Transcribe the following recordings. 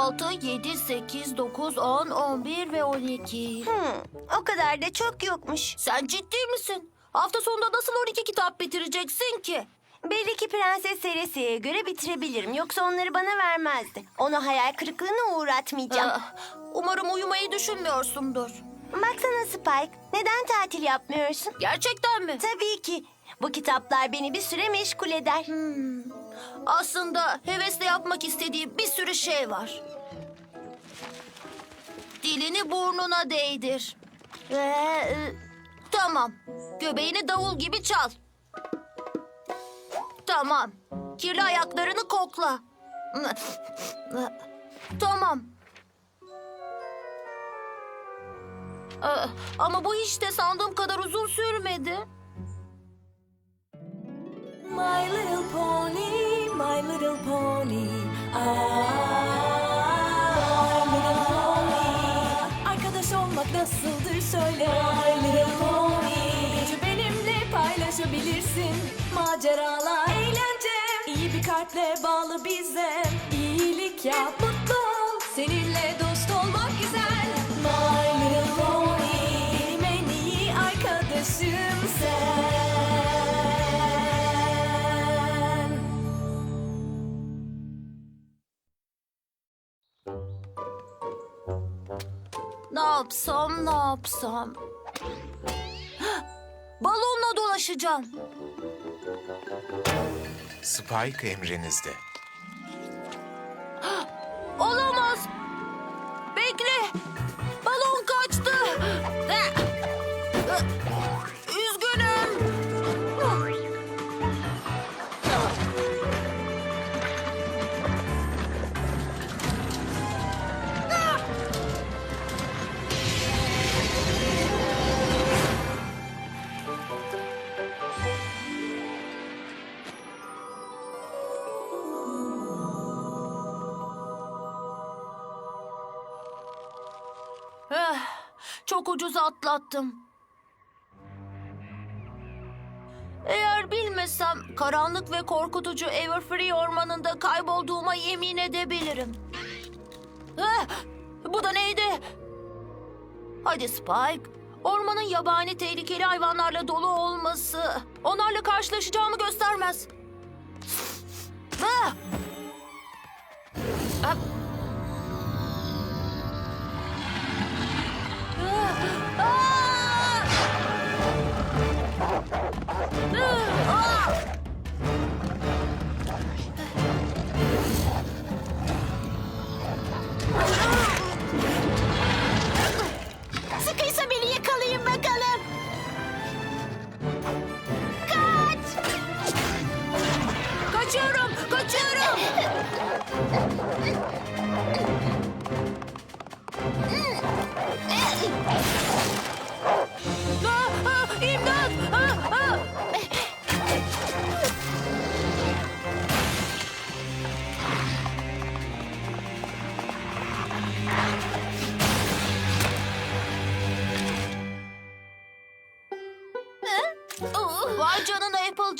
6, 7, 8, 9, 10, 11 ve 12. Hmm, o kadar da çok yokmuş. Sen ciddi misin? Hafta sonunda nasıl 12 kitap bitireceksin ki? Belli ki Prenses Seresi'ye göre bitirebilirim. Yoksa onları bana vermezdi. Onu hayal kırıklığına uğratmayacağım. Ah, umarım uyumayı düşünmüyorsundur. Baksana Spike, neden tatil yapmıyorsun? Gerçekten mi? Tabii ki. Bu kitaplar beni bir süre meşgul eder. Aslında hevesle yapmak istediğim bir sürü şey var. Dilini burnuna değdir. Ve... e, Tamam. Göbeğini davul gibi çal. Tamam. Kirli ayaklarını kokla. Tamam. Ee, Ama bu hiç de sandığım kadar uzun sürmedi. My little pony, my little pony. I, my little pony. Arkadaş olmak nasıldır söyle. My little pony. Gücü benimle paylaşabilirsin. Maceralar, eğlence. İyi bir kalple bağlı bize. İyilik yap, yapsam, ne yapsam? Balonla dolaşacağım. Spike emrinizde. Çok ucuz atlattım. Eğer bilmesem karanlık ve korkutucu Everfree ormanında kaybolduğuma yemin edebilirim. Eh, Bu da neydi? Hadi Spike. Ormanın yabani tehlikeli hayvanlarla dolu olması onlarla karşılaşacağımı göstermez. Ah! Ah!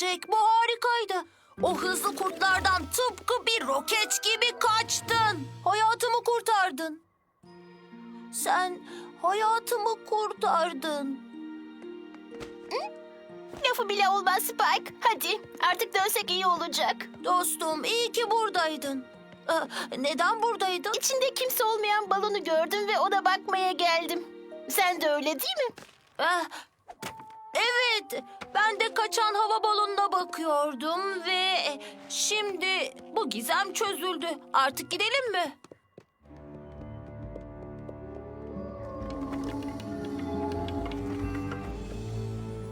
Applejack, bu harikaydı. O hızlı kurtlardan tıpkı bir roket gibi kaçtın. Hayatımı kurtardın. Sen hayatımı kurtardın. Lafı bile olmaz Spike. Hadi artık dönsek iyi olacak. Dostum, iyi ki buradaydın. Ee, Neden buradaydın? İçinde kimse olmayan balonu gördüm ve ona bakmaya geldim. Sen de öyle değil mi? Eh, Evet, ben de kaçan hava balonuna bakıyordum ve şimdi bu gizem çözüldü. Artık gidelim mi?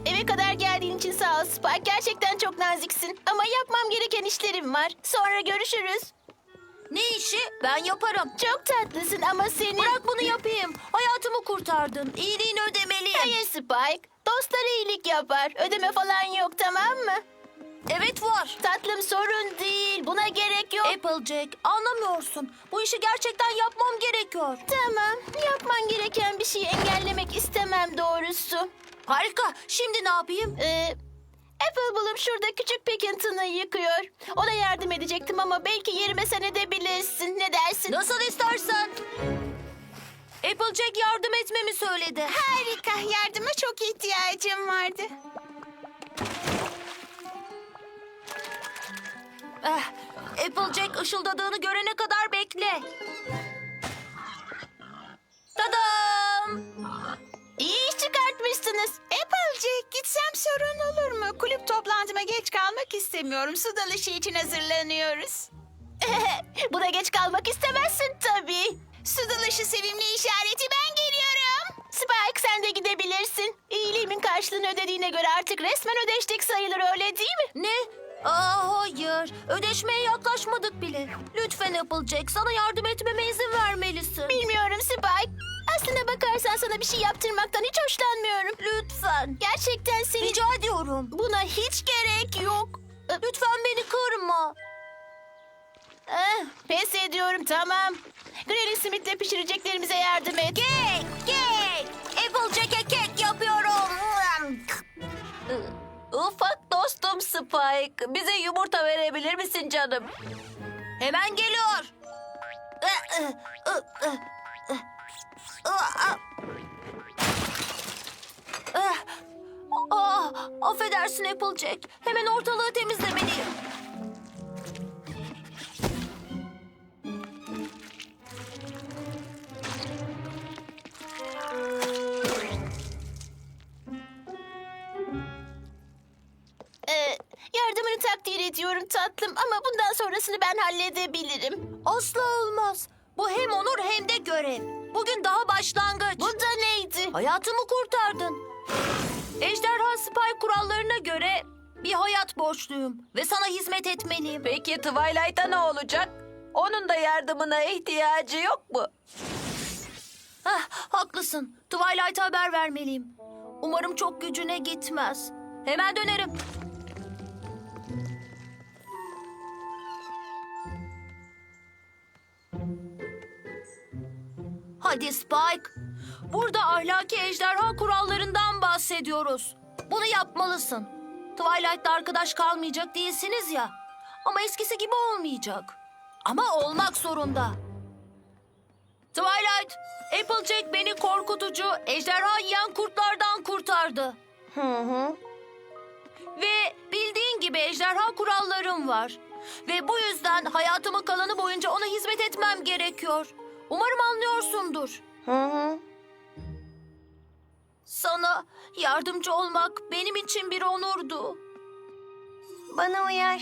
Eve kadar geldiğin için sağ ol Spike. Gerçekten çok naziksin. Ama yapmam gereken işlerim var. Sonra görüşürüz. Ne işi? Ben yaparım. Çok tatlısın ama senin... Bırak bunu yapayım. Hayatımı kurtardın. İyiliğini ödemeliyim. Hayır Spike. Dostlar iyilik yapar. Ödeme falan yok tamam mı? Evet var. Tatlım sorun değil. Buna gerek yok. Applejack, anlamıyorsun. Bu işi gerçekten yapmam gerekiyor. Tamam. Yapman gereken bir şeyi engellemek istemem doğrusu. Harika. Şimdi ne yapayım? Ee, Apple bulup şurada küçük Pickington'ı yıkıyor. Ona yardım edecektim ama belki yerime sen edebilirsin. Ne dersin? Nasıl istersen. Applejack yardım etmemi söyledi. Harika. Yardıma çok ihtiyacım vardı. Eh, Applejack ışıldadığını görene kadar bekle. Tadam! İyi iş çıkartmışsınız. Applejack gitsem sorun olur mu? Kulüp toplantıma geç kalmak istemiyorum. Su dalışı için hazırlanıyoruz. Buna geç kalmak istemezsin tabii. Su dalışı sevimli işareti ben geliyorum. Spike sen de gidebilirsin. İyiliğimin karşılığını ödediğine göre artık resmen ödeştik sayılır öyle değil mi? Ne? Aa hayır. Ödeşmeye yaklaşmadık bile. Lütfen Applejack sana yardım etmeme izin vermelisin. Bilmiyorum Spike. Aslına bakarsan sana bir şey yaptırmaktan hiç hoşlanmıyorum. Lütfen. Gerçekten seni... Rica ediyorum. Buna hiç gerek yok. Lütfen beni kırma. Eh, pes ediyorum tamam. Granny Smith'le pişireceklerimize yardım et. Kek, kek. Applejack'e kek yapıyorum. Ufak dostum Spike. Bize yumurta verebilir misin canım? Hemen geliyor. Ah, affedersin Applejack. Hemen ortalığı temizlemeliyim. Yardımını takdir ediyorum tatlım ama bundan sonrasını ben halledebilirim. Asla olmaz. Bu hem onur hem de görev. Bugün daha başlangıç. Bu da neydi? Hayatımı kurtardın. Ejderha Spy kurallarına göre bir hayat borçluyum ve sana hizmet etmeliyim. Peki Twilight'a ne olacak? Onun da yardımına ihtiyacı yok mu? Hah, haklısın. Twilight'a haber vermeliyim. Umarım çok gücüne gitmez. Hemen dönerim. Hadi Spike. Burada ahlaki ejderha kurallarından bahsediyoruz. Bunu yapmalısın. Twilight'la arkadaş kalmayacak değilsiniz ya. Ama eskisi gibi olmayacak. Ama olmak zorunda. Twilight, Applejack beni korkutucu, ejderha yiyen kurtlardan kurtardı. Ve bildiğin gibi ejderha kurallarım var. Ve bu yüzden hayatımın kalanı boyunca ona hizmet etmem gerekiyor. Umarım anlıyorsundur. Sana yardımcı olmak benim için bir onurdu. Bana uyar.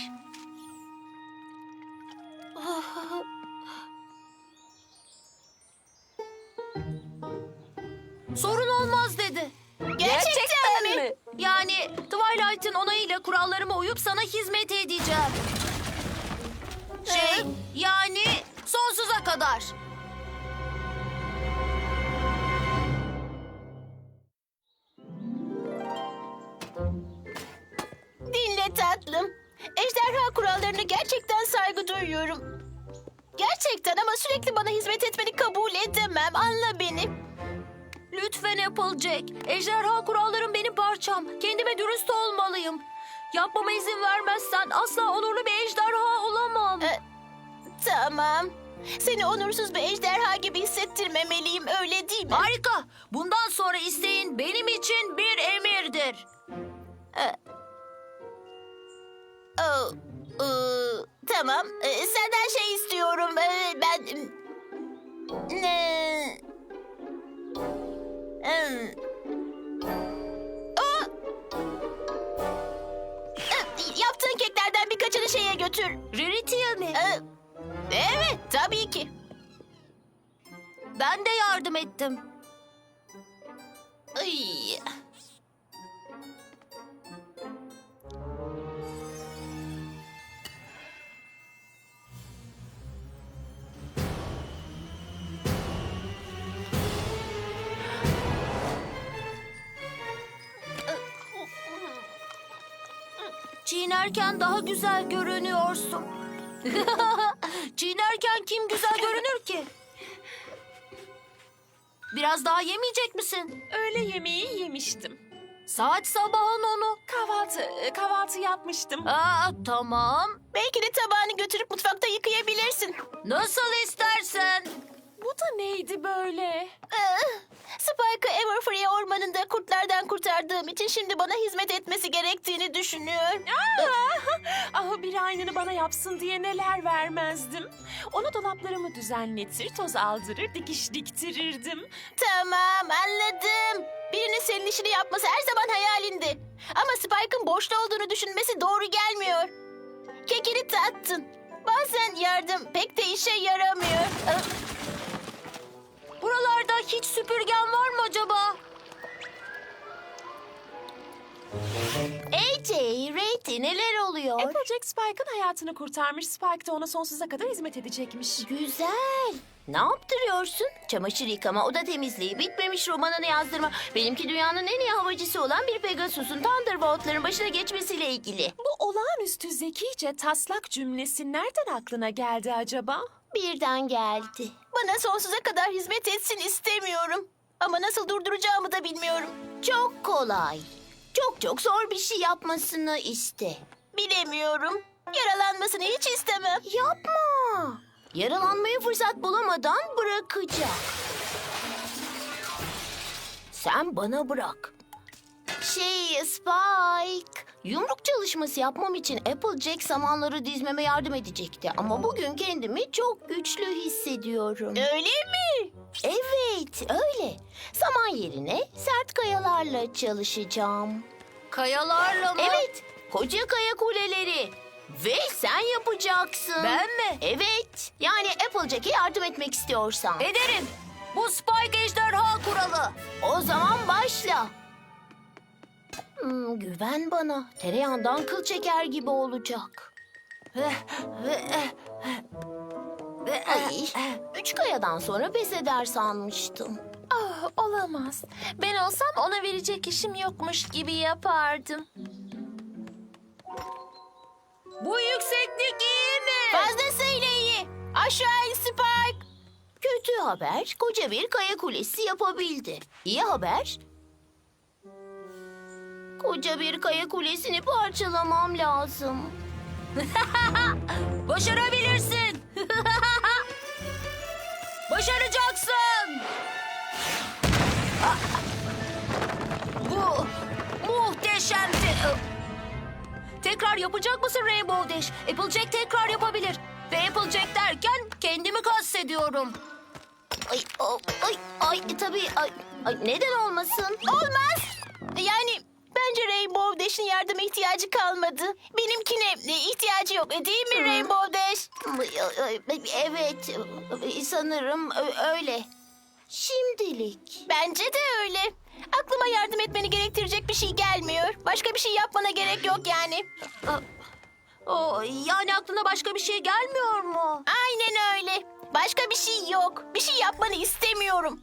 Sorun olmaz dedi. Gerçekten, mi? Yani Twilight'ın onayıyla kurallarıma uyup sana hizmet edeceğim. Şey, yani sonsuza kadar. Ejderha kurallarına gerçekten saygı duyuyorum. Gerçekten ama sürekli bana hizmet etmeni kabul edemem. Anla beni. Lütfen Applejack. Ejderha kurallarım benim parçam. Kendime dürüst olmalıyım. Yapmama izin vermezsen asla onurlu bir ejderha olamam. E- Tamam. Seni onursuz bir ejderha gibi hissettirmemeliyim öyle değil mi? Harika. Bundan sonra isteğin benim için bir emirdir. Oh, tamam. Ee, senden şey istiyorum. Ee, ben... Ne... Hmm. Aa! Ee, Yaptığın keklerden birkaçını şeye götür. Rarity'e mi? Ee, evet, tabii ki. Ben de yardım ettim. Ay. Çiğnerken daha güzel görünüyorsun. Çiğnerken kim güzel görünür ki? Biraz daha yemeyecek misin? Öğle yemeği yemiştim. Saat sabahın onu. Kahvaltı, e, kahvaltı yapmıştım. Aa, tamam. Belki de tabağını götürüp mutfakta yıkayabilirsin. Nasıl istersen. Bu da neydi böyle? Ah, Spike'ı Everfree ormanında kurtlardan kurtardığım için şimdi bana hizmet etmesi gerektiğini düşünüyor. Ah bir aynını bana yapsın diye neler vermezdim. Ona dolaplarımı düzenletir, toz aldırır, dikiş diktirirdim. Tamam anladım. Birinin senin işini yapması her zaman hayalindi. Ama Spike'ın boşta olduğunu düşünmesi doğru gelmiyor. Kekini tattın. Bazen yardım pek de işe yaramıyor. Ah, Buralarda hiç süpürgen var mı acaba? AJ, Rayty neler oluyor? Applejack Spike'ın hayatını kurtarmış. Spike de ona sonsuza kadar hizmet edecekmiş. Güzel. Ne yaptırıyorsun? Çamaşır yıkama, oda temizliği, bitmemiş romanını yazdırma. Benimki dünyanın en iyi havacısı olan bir Pegasus'un Thunderbolt'ların başına geçmesiyle ilgili. Bu olağanüstü zekice taslak cümlesi nereden aklına geldi acaba? Birden geldi. Bana sonsuza kadar hizmet etsin istemiyorum. Ama nasıl durduracağımı da bilmiyorum. Çok kolay. Çok çok zor bir şey yapmasını iste. Bilemiyorum. Yaralanmasını hiç istemem. Yapma. Yaralanmaya fırsat bulamadan bırakacak. Sen bana bırak. Şey Spike, yumruk çalışması yapmam için Applejack samanları dizmeme yardım edecekti. Ama bugün kendimi çok güçlü hissediyorum. Öyle mi? Evet, öyle. Saman yerine sert kayalarla çalışacağım. Kayalarla mı? Evet, koca kaya kuleleri. Ve sen yapacaksın. Ben mi? Evet, yani Applejack'e yardım etmek istiyorsan. Ederim. Bu Spike ejderha kuralı. O zaman başla. Hmm, güven bana. Tereyağından kıl çeker gibi olacak. Ay, üç kayadan sonra pes eder sanmıştım. Ah olamaz. Ben olsam ona verecek işim yokmuş gibi yapardım. Bu yükseklik iyi mi? Fazlasıyla iyi. Aşağı in Spike. Kötü haber koca bir kaya kulesi yapabildi. İyi haber koca bir kaya kulesini parçalamam lazım. Başarabilirsin. Başaracaksın. Bu muhteşemdi. Tekrar yapacak mısın Rainbow Dash? Applejack tekrar yapabilir. Ve Applejack derken kendimi kastediyorum. Ay, o- ay, ay, tabii, ay, ay, neden olmasın? Olmaz. Yani bence Rainbow Dash'in yardıma ihtiyacı kalmadı. Benimkine ihtiyacı yok, e, değil mi Rainbow Dash? Evet, sanırım öyle. Şimdilik. Bence de öyle. Aklıma yardım etmeni gerektirecek bir şey gelmiyor. Başka bir şey yapmana gerek yok yani. O, yani aklına başka bir şey gelmiyor mu? Aynen öyle. Başka bir şey yok. Bir şey yapmanı istemiyorum.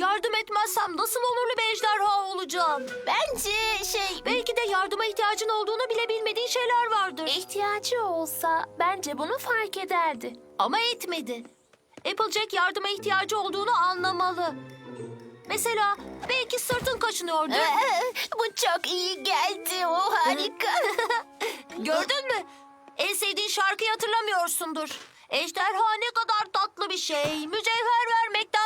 Yardım etmezsem nasıl onurlu bir ejderha olacağım? Bence şey... Belki de yardıma ihtiyacın olduğunu bile bilmediğin şeyler vardır. İhtiyacı olsa bence bunu fark ederdi. Ama etmedi. Applejack yardıma ihtiyacı olduğunu anlamalı. Mesela belki sırtın kaşınıyordur. Ee, Bu çok iyi geldi. O harika. Gördün mü? En sevdiğin şarkıyı hatırlamıyorsundur. Ejderha ne kadar tatlı bir şey. Mücevher vermekten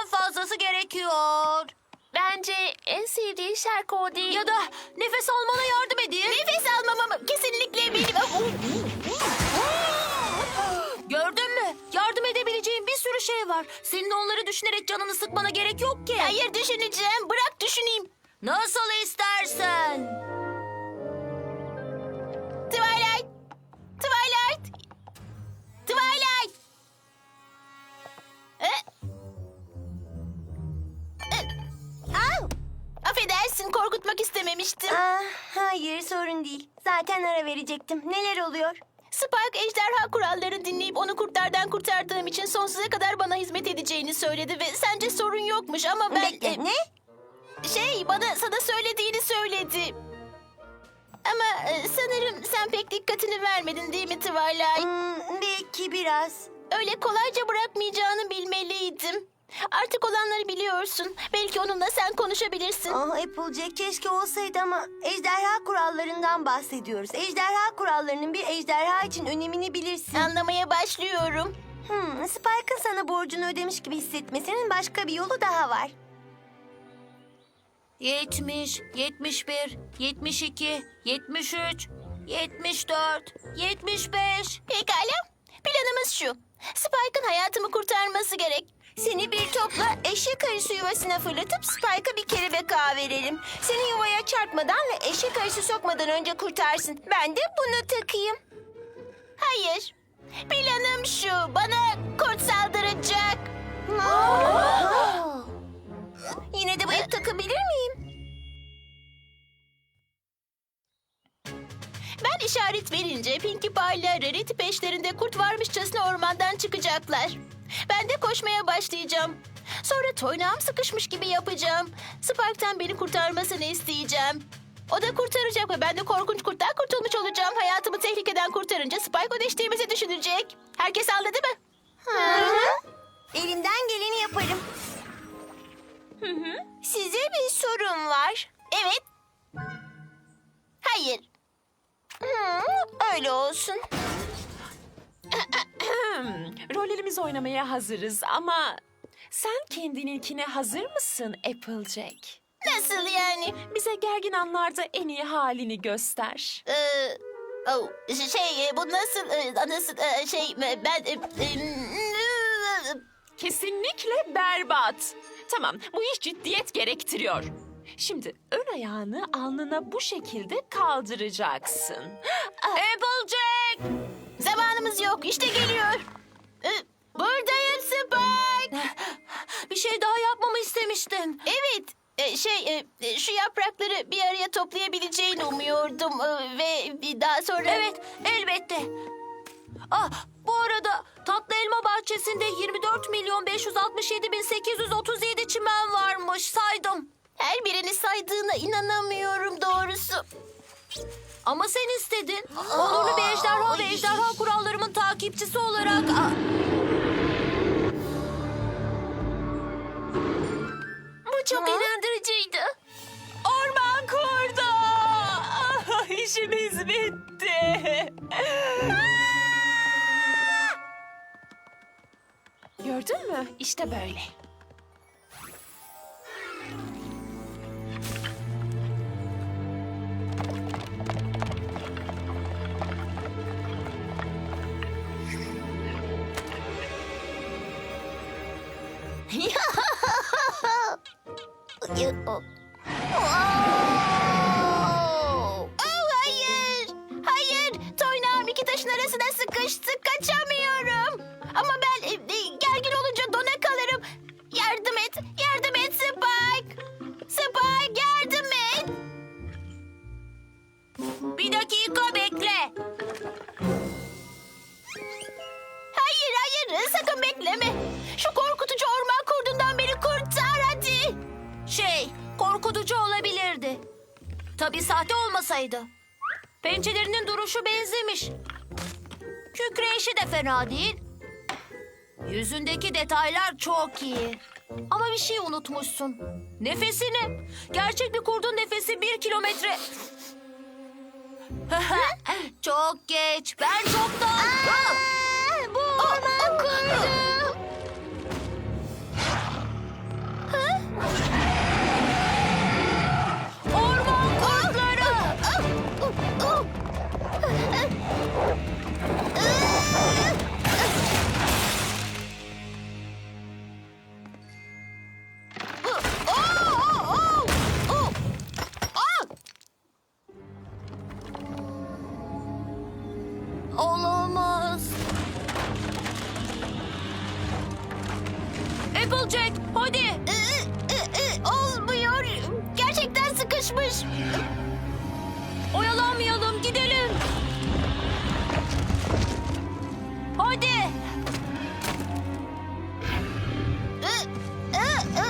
fazlası gerekiyor. Bence en sevdiği şarkı o değil. Ya da nefes almana yardım edeyim. Nefes almamam kesinlikle benim. Gördün mü? Yardım edebileceğim bir sürü şey var. Senin onları düşünerek canını sıkmana gerek yok ki. Hayır düşüneceğim. Bırak düşüneyim. Nasıl istersen. Affedersin korkutmak istememiştim. Ah, hayır sorun değil. Zaten ara verecektim. Neler oluyor? Spike ejderha kurallarını dinleyip onu kurtlardan kurtardığım için sonsuza kadar bana hizmet edeceğini söyledi ve sence sorun yokmuş ama ben... Bekle, e, ne? Şey bana sana söylediğini söyledi. Ama e, sanırım sen pek dikkatini vermedin değil mi Twilight? Hmm, belki biraz. Öyle kolayca bırakmayacağını bilmeliydim. Artık olanları biliyorsun. Belki onunla sen konuşabilirsin. Ah Applejack keşke olsaydı ama ejderha kurallarından bahsediyoruz. Ejderha kurallarının bir ejderha için önemini bilirsin. Anlamaya başlıyorum. Hmm, Spike'ın sana borcunu ödemiş gibi hissetmesinin başka bir yolu daha var. 70, 71, 72, 73, 74, 75. Pekala. Planımız şu. Spike'ın hayatımı kurtarması gerek. Seni bir topla eşek arısı yuvasına fırlatıp Spike'a bir kelebek ağı verelim. Seni yuvaya çarpmadan ve eşek arısı sokmadan önce kurtarsın. Ben de bunu takayım. Hayır. Planım şu. Bana kurt saldıracak. Yine de ip takabilir miyim? Ben işaret verince Pinkie Pie ile Rarity peşlerinde kurt varmışçasına ormandan çıkacaklar. Ben de koşmaya başlayacağım. Sonra toynağım sıkışmış gibi yapacağım. Spike'tan beni kurtarmasını isteyeceğim. O da kurtaracak ve ben de korkunç kurttan kurtulmuş olacağım. Hayatımı tehlikeden kurtarınca Spike ödeştiğimizi düşünecek. Herkes anladı mı? Elimden geleni yaparım. Size bir sorum var. Evet. Hayır. Hmm, öyle olsun. Rollerimizi oynamaya hazırız ama sen kendininkine hazır mısın Applejack? Nasıl yani? Bize gergin anlarda en iyi halini göster. Ee, oh, şey e, bu nasıl e, nasıl e, şey e, ben e, e, Kesinlikle berbat. Tamam, bu iş ciddiyet gerektiriyor. Şimdi ön ayağını alnına bu şekilde kaldıracaksın. Applejack! Zamanımız yok işte geliyor. Ee, buradayım Spike. Bir şey daha yapmamı istemiştin. Evet e, şey e, e, şu yaprakları bir araya toplayabileceğini umuyordum e, ve bir daha sonra Evet, elbette. Ah, bu arada tatlı elma bahçesinde 24 milyon 567 bin 837 çimen varmış saydım. her birini saydığına inanamıyorum doğrusu. Ama sen istedin. Onurlu bir ejderha ve ejderha kurallarımın takipçisi olarak... Bu çok inandırıcıydı. Orman kurdu! Ah, işimiz bitti. Gördün mü? İşte böyle. Fena değil. Yüzündeki detaylar çok iyi. Ama bir şey unutmuşsun. Nefesini. Gerçek bir kurdun nefesi bir kilometre... çok geç. Ben çoktan... Ah! Bu orman kurdu. Hadi. Olmuyor. Gerçekten sıkışmış. Oyalanmayalım gidelim. Hadi.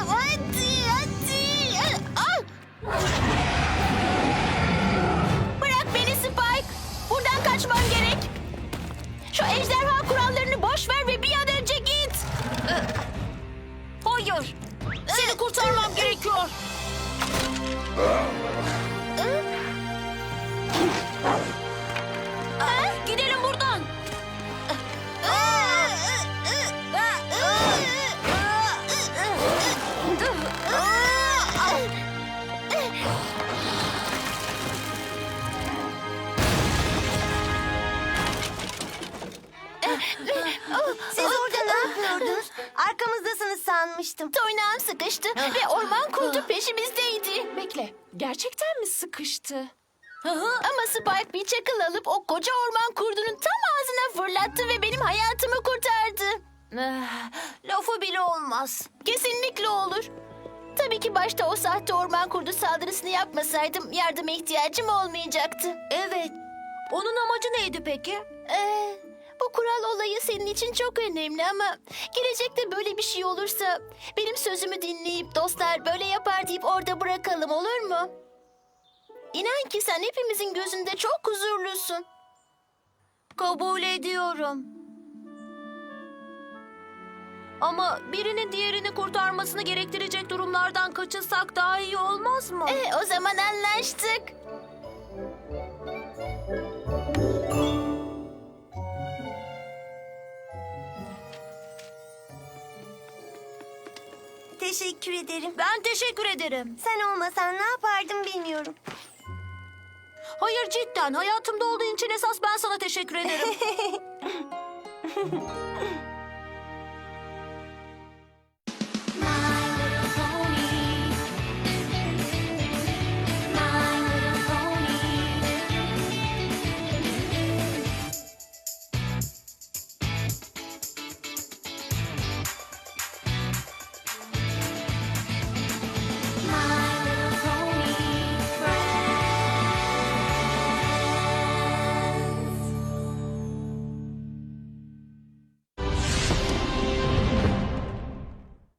Hadi hadi. Ah! Bırak beni Spike. Buradan kaçmam gerek. Şu ejderha kurallarını boş ver ve bir an Seni kurtarmam gerekiyor. Sıkıştı? Ama Spike bir çakıl alıp o koca orman kurdunun tam ağzına fırlattı ve benim hayatımı kurtardı. Eh, Lafı bile olmaz. Kesinlikle olur. Tabii ki başta o sahte orman kurdu saldırısını yapmasaydım yardıma ihtiyacım olmayacaktı. Evet. Onun amacı neydi peki? Ee, bu kural olayı senin için çok önemli ama gelecekte böyle bir şey olursa benim sözümü dinleyip dostlar böyle yapar deyip orada bırakalım olur mu? İnan ki sen hepimizin gözünde çok huzurlusun. Kabul ediyorum. Ama birinin diğerini kurtarmasını gerektirecek durumlardan kaçınsak daha iyi olmaz mı? E, o zaman anlaştık. Teşekkür ederim. Ben teşekkür ederim. Sen olmasan ne yapardım bilmiyorum. Hayır cidden hayatımda olduğun için esas ben sana teşekkür ederim.